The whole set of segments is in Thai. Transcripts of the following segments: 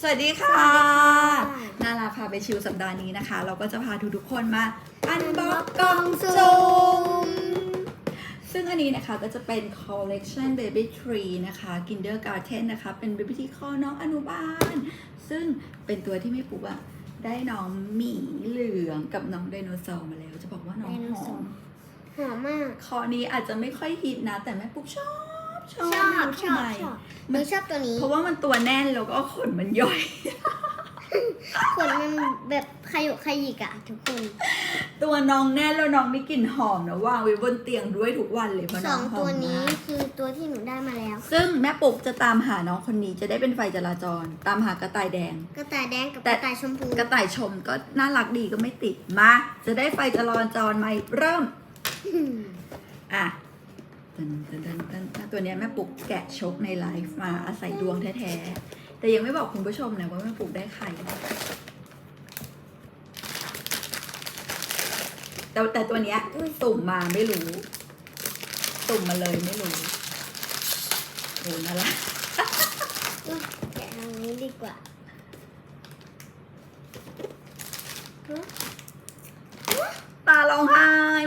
สวัสดีค่ะสวัสดีค่ะ นาราพาไปชิวสัปดาห์นี้นะคะ เราก็จะพาทุกๆคนมาอันบ็อกกล่องสุ่จุ่มมซึ่งอันนี้นะคะก็จะเป็น collection baby tree นะคะ kindergarten นะคะ เป็น baby tree ข้อน้องอนุบาล ซึ่งเป็นตัวที่ไม่ปุ๊บอะได้น้องหมีเหลืองกับน้องไดโนเสาร์มาแล้ว จะบอกว่าน้องไดโนหอเสาร์มหอมมากคอนี้อาจจะไม่ค่อยฮิตนะ แต่แม่ปุ๊บชอบ ชอบชอบไม่รู้ชอบทำไมชอบหนูชอบตัวนี้เพราะว่ามันตัวแน่นแล้วก็ขนมันย่อย ขนมันแบบขยุกขยิกอะทุกคน ตัวน้องแน่นแล้วน้องมีกลิ่นหอมนะวางไว้บนเตียงด้วยทุกวันเลยเพราะสน้อองงหอตัวมนี้มากคือตัวที่หนูได้มาแล้ว ซึ่งแม่ปุกจะตามหาน้องคนนี้จะได้เป็นไฟจราจร ตามหากระต่ายแดง กระต่ายแดงกับแต่ กระต่ายชมพูกระต่ายชมก็น่ารักดีก็ไม่ติดมาจะได้ไฟจราจรไหมเริ่ม อืมอะ ตันตันตันตันตัวเนี้ยแม่ปุกแกะชกในไลฟ์มาอาศัยดวงแท้ๆ แต่ยังไม่บอกคุณผู้ชมนะว่าแม่ปุกได้ใคร แต่แต่ตัวเนี้ยตุ่มมาไม่รู้ ตุ่มมาเลยไม่รู้โอ้น่ารักแกะทางนี้ดีกว่าตาร้องไห้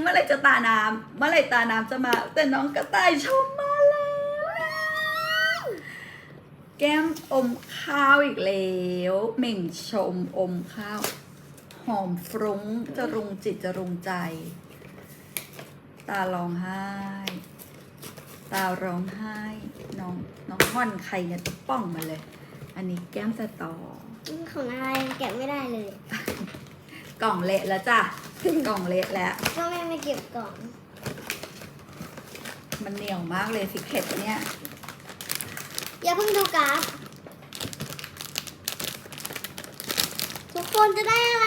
มื่อไรจะตาน้ำเมื่อไรตาน้ำจะมา แต่น้องกระต่ายชมมาแล้ว แก้มอมข้าวอีกแล้วเหม่งชมอมข้าว หอมฟรุ้งจะรุงจิตจะรุงใจ ตาร้องไห้ ตาร้องไห้ น้องน้องห่อนใครเนี่ยป้องมาเลย อันนี้แก้มสตอของอะไรแกะไม่ได้เลย กล่องเละแล้วจ้ะ กล่องเละแล้วก็แม่ไม่เก็บกล่องมันเหนียวมากเลยสิเผ็ดเนี่ย อย่าเพิ่งดูการ์ดทุกคนจะได้อะไร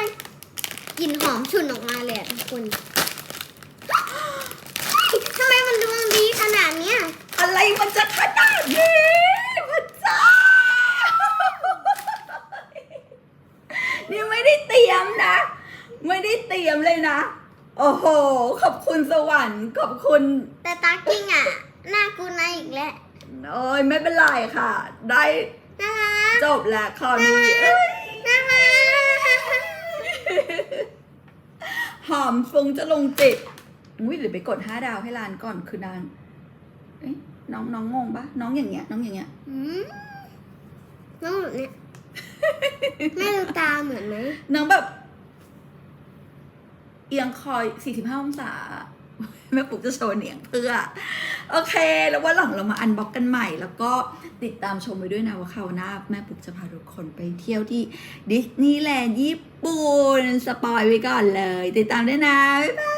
กลิ่นหอมฉุนออกมาเลยอะทุกคนทำไมมันดวงดีขนาดเนี้ยอะไรมันจะขนาดนี้พระเจ้า นี่ไม่ได้เตรียมนะ ไม่ได้เตรียมเลยนะ โอ้โห ขอบคุณสวรรค์ ขอบคุณ แต่ตากิ้งอะ หน้ากูน่าอีกแล้วโอ้ยไม่เป็นไรค่ะ ได้น่ารักจบแล้วคราวนี้เอ้ยน่ารักหอมฟุ้งจะลงจิตอุ้ยหรือไปกดห้าดาวให้ร้านก่อนคือนางเอ๊ะน้องน้องงงปะน้องอย่างเงี้ย น้องอย่างเงี้ยอืมน้องแบบเนี้ยแม่ดูตาเหมือนไหมน้องแบบ เอียงคอย 45 องศา แม่ปุ๊กจะโชว์เนียงเพื่อ โอเค แล้วว่าหลังเรามาอันบ็อกกันใหม่ แล้วก็ติดตามชมไปด้วยนะว่าคราวหน้า แม่ปุ๊กจะพาทุกคนไปเที่ยวที่ดิสนีย์แลนด์ญี่ปุ่น สปอยไว้ก่อนเลย ติดตามด้วยนะ บ๊ายบา